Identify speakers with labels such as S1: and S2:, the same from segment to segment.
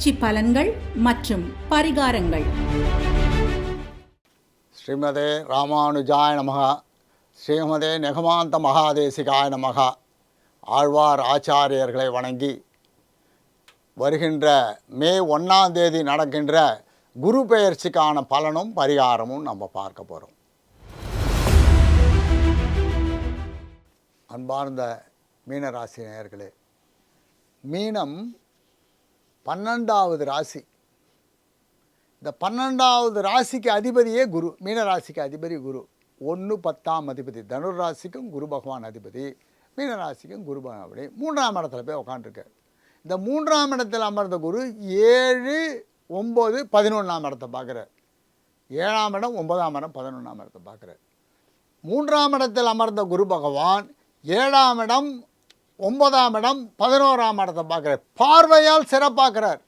S1: பயிற்சி பலன்கள் மற்றும் பரிகாரங்கள்.
S2: ஸ்ரீமதே ராமானுஜாய நமகா ஸ்ரீமதே நெகமாந்த மகாதேசிகாய நமகா ஆழ்வார் ஆச்சாரியர்களை வணங்கி வருகின்ற மே ஒன்றாம் தேதி நடக்கின்ற குரு பெயர்ச்சிக்கான பலனும் பரிகாரமும் நம்ம பார்க்க போகிறோம் அன்பார்ந்த மீனராசி நேயர்களே மீனம் பன்னெண்டாவது ராசி. இந்த பன்னெண்டாவது ராசிக்கு அதிபதியே குரு. மீன ராசிக்கு அதிபதி குரு. ஒன்று பத்தாம் அதிபதி. தனுர் ராசிக்கும் குரு பகவான் அதிபதி. மீனராசிக்கும் குரு பகவான் அப்படி மூன்றாம் இடத்துல போய் உக்காண்டிருக்கார் இந்த மூன்றாம் இடத்தில் அமர்ந்த குரு ஏழு ஒம்பது பதினொன்றாம் இடத்தை பார்க்குறார். ஏழாம் இடம் ஒன்பதாம் இடம் பதினொன்றாம் இடத்தை பார்க்குறார். மூன்றாம் இடத்தில் அமர்ந்த குரு பகவான் ஏழாம் இடம் ஒன்பதாம் இடம் பதினோராம் இடத்தை பார்க்குறார். பார்வையால் சிறப்பாக்குறார்.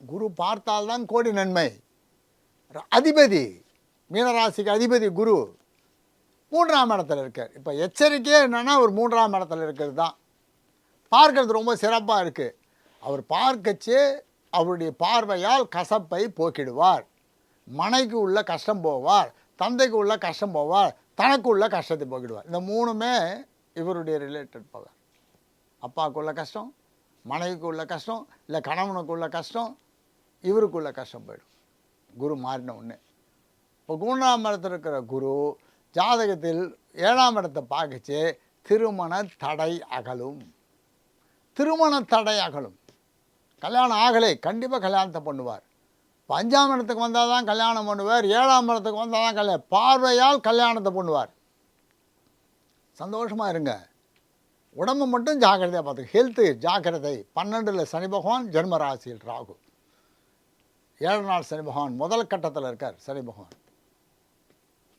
S2: குரு பார்த்தால்தான் கோடி நன்மை. அதிபதி மீனராசிக்கு அதிபதி குரு மூன்றாம் இடத்துல இருக்கார். இப்போ எச்சரிக்கையே என்னென்னா ஒரு மூன்றாம் இடத்துல இருக்கிறது தான். பார்க்கறது ரொம்ப சிறப்பாக இருக்குது அவர் பார்க்கச்சு அவருடைய பார்வையால் கசப்பை போக்கிடுவார். மனைக்கு உள்ள கஷ்டம் போவார் தந்தைக்கு உள்ள கஷ்டம் போவார் தனக்கு உள்ள கஷ்டத்தை போக்கிடுவார். இந்த மூணுமே இவருடைய ரிலேட்டட் பவர். அப்பாவுக்கு உள்ள கஷ்டம் மனைவிக்கு உள்ள கஷ்டம் இல்லை கணவனுக்கு உள்ள கஷ்டம் இவருக்குள்ள கஷ்டம் போயிடும். குரு மாறின ஒன்று இப்போ மூணாம் இடத்துல இருக்கிற குரு ஜாதகத்தில் ஏழாம் இடத்தை பார்க்கச்சு திருமண தடை அகலும். திருமண தடை அகலும். கல்யாணம் ஆகலை கண்டிப்பாக கல்யாணத்தை பண்ணுவார். இப்போ அஞ்சாம் இடத்துக்கு வந்தால் தான் கல்யாணம் பண்ணுவார் ஏழாம் இடத்துக்கு வந்தால் தான் கல்யாணம் பார்வையால் கல்யாணத்தை பண்ணுவார். சந்தோஷமாக இருங்க உடம்பு மட்டும் ஜாக்கிரதையாக பார்த்துக்க. ஹெல்த்து ஜாக்கிரதை. பன்னெண்டில் சனி பகவான் ஜென்ம ராசியில் ராகு. ஏழு நாள் சனி பகவான். முதல் கட்டத்தில் இருக்கார் சனி பகவான்.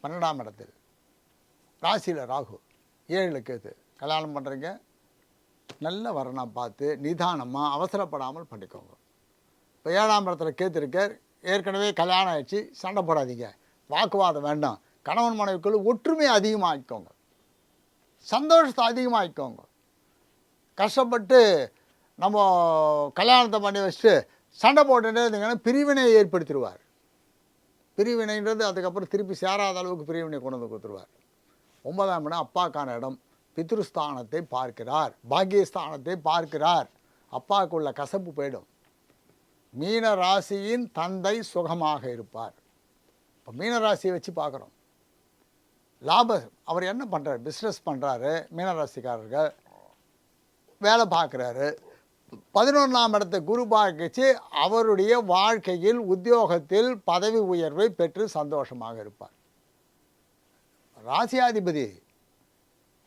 S2: பன்னெண்டாம் இடத்தில். ராசியில் ராகு. ஏழில் கேது. கல்யாணம் பண்ணுறீங்க நல்ல வரனாக பார்த்து நிதானமாக அவசரப்படாமல் பண்ணிக்கோங்க இப்போ ஏழாம் இடத்துல கேத்து இருக்கார். ஏற்கனவே கல்யாணம் ஆயிடுச்சு. சண்டை போடாதீங்க. வாக்குவாதம் வேண்டாம். கணவன் மனைவிக்குள்ள ஒற்றுமை அதிகமாக்கிக்கோங்க. சந்தோஷத்தை அதிகமாகிக்கோங்க கஷ்டப்பட்டு நம்ம கல்யாணத்தை பண்ணி வச்சுட்டு சண்டை போட்டுட்டே இருந்தீங்கன்னா பிரிவினை ஏற்படுத்திடுவார். பிரிவினைன்றது அதுக்கப்புறம் திருப்பி சேராத அளவுக்கு பிரிவினை கொண்டு வந்து கொடுத்துருவார். ஒன்பதாம் இடம் அப்பாக்கான இடம். பித்ருஸ்தானத்தை பார்க்கிறார். பாக்கியஸ்தானத்தை பார்க்கிறார். அப்பாவுக்குள்ள கசப்பு போயிடும். மீன ராசியின் தந்தை சுகமாக இருப்பார். இப்போ மீனராசியை வச்சு பார்க்குறோம் லாபம் அவர் என்ன பண்ணுறாரு பிஸ்னஸ் பண்ணுறாரு மீனராசிக்காரர்கள். வேலை பார்க்குறாரு. பதினொன்றாம் இடத்தை குரு பார்க்கச்சு அவருடைய வாழ்க்கையில் உத்தியோகத்தில் பதவி உயர்வை பெற்று சந்தோஷமாக இருப்பார். ராசியாதிபதி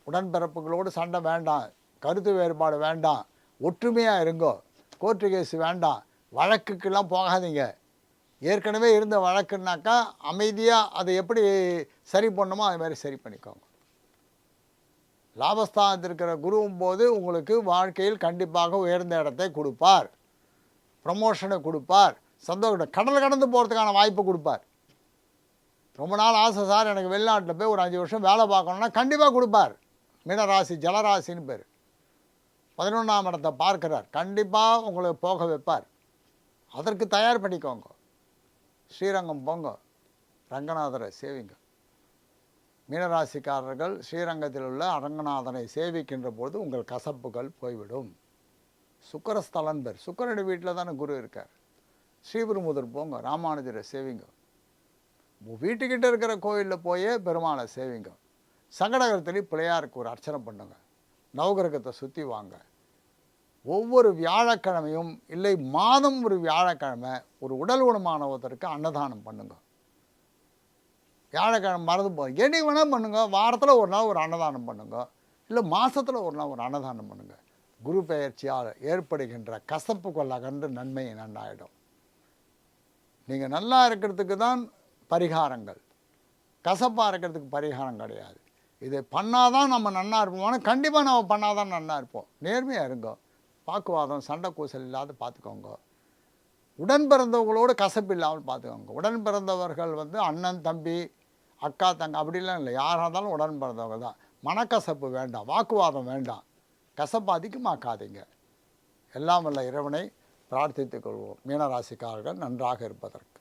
S2: உடன்பிறப்புகளோடு சண்டை வேண்டாம் கருத்து வேறுபாடு வேண்டாம் ஒற்றுமையாக இருங்கோ கோர்ட்டு கேஸ் வேண்டாம் வழக்குக்கெல்லாம் போகாதீங்க. ஏற்கனவே இருந்த வழக்குனாக்கா அமைதியாக அதை எப்படி சரி பண்ணணுமோ அது மாதிரி சரி பண்ணிக்கோங்க. லாபஸ்தானத்தில் இருக்கிற குருவும் போது உங்களுக்கு வாழ்க்கையில் கண்டிப்பாக உயர்ந்த இடத்தை கொடுப்பார். ப்ரமோஷனை கொடுப்பார். சந்தோஷம் கடல் கடந்து போகிறதுக்கான வாய்ப்பு கொடுப்பார். ரொம்ப நாள் ஆசை சார் எனக்கு வெளிநாட்டில் போய் ஒரு அஞ்சு வருஷம் வேலை பார்க்கணுன்னா கண்டிப்பாக கொடுப்பார். மீனராசி ஜலராசின்னு பேர். பதினொன்றாம் இடத்தை பார்க்கிறார். கண்டிப்பாக உங்களை போக வைப்பார். அதற்கு தயார் பண்ணிக்கோங்க. ஸ்ரீரங்கம் போங்க. ரங்கநாதரை சேவிங்க. மீனராசிக்காரர்கள் ஸ்ரீரங்கத்தில் உள்ள அரங்கநாதனை சேவிக்கின்ற போது உங்கள் கசப்புகள் போய்விடும். சுக்கரஸ்தலன் பேர். சுக்கரனுடைய வீட்டில் தானே குரு இருக்கார். ஸ்ரீபெருமுதர் போங்க. ராமானுஜரை சேவிங்க. வீட்டுக்கிட்ட இருக்கிற கோயிலில் போயே பெருமாளை சேவிங்க. சங்கடகரத்துலேயும் பிள்ளையாருக்கு ஒரு அர்ச்சனை பண்ணுங்க. நவகிரகத்தை சுற்றி வாங்க. ஒவ்வொரு வியாழக்கிழமையும் இல்லை மாதம் ஒரு வியாழக்கிழமை ஒரு உடல் ஊனமானவதற்கு அன்னதானம் பண்ணுங்க. வியாழக்கிழமை மறந்து போ என்னைக்கு வேணால் பண்ணுங்க வாரத்தில் ஒரு நாள் ஒரு அன்னதானம் பண்ணுங்க இல்லை மாதத்தில் ஒரு நாள் ஒரு அன்னதானம் பண்ணுங்க. குரு பெயர்ச்சியால் ஏற்படுகின்ற கசப்பு கொள்ளகன்று நன்மை நன்னாயிடும். நீங்கள் நல்லா இருக்கிறதுக்கு தான் பரிகாரங்கள். கசப்பாக இருக்கிறதுக்கு பரிகாரம் கிடையாது. இதை பண்ணாதான் நம்ம நன்னா இருப்போம். ஆனால் கண்டிப்பாக நம்ம பண்ணாதான் நன்னா இருப்போம். நேர்மையாக இருங்கோ. வாக்குவாதம் சண்டை கூசல் இல்லாத பார்த்துக்கோங்க. உடன் பிறந்தவங்களோடு கசப்பு இல்லாமல் பார்த்துக்கோங்க. உடன் பிறந்தவர்கள் வந்து அண்ணன் தம்பி அக்கா தங்க அப்படிலாம் இல்லை. யாராக இருந்தாலும் உடன் பிறந்தவங்க தான். மனக்கசப்பு வேண்டாம். வாக்குவாதம் வேண்டாம். கசப்பு அதிகமாக்காதீங்க. எல்லாம் வல்ல இறைவனை பிரார்த்தித்துக் கொள்வோம். மீனராசிக்காரர்கள் நன்றாக இருப்பதற்கு.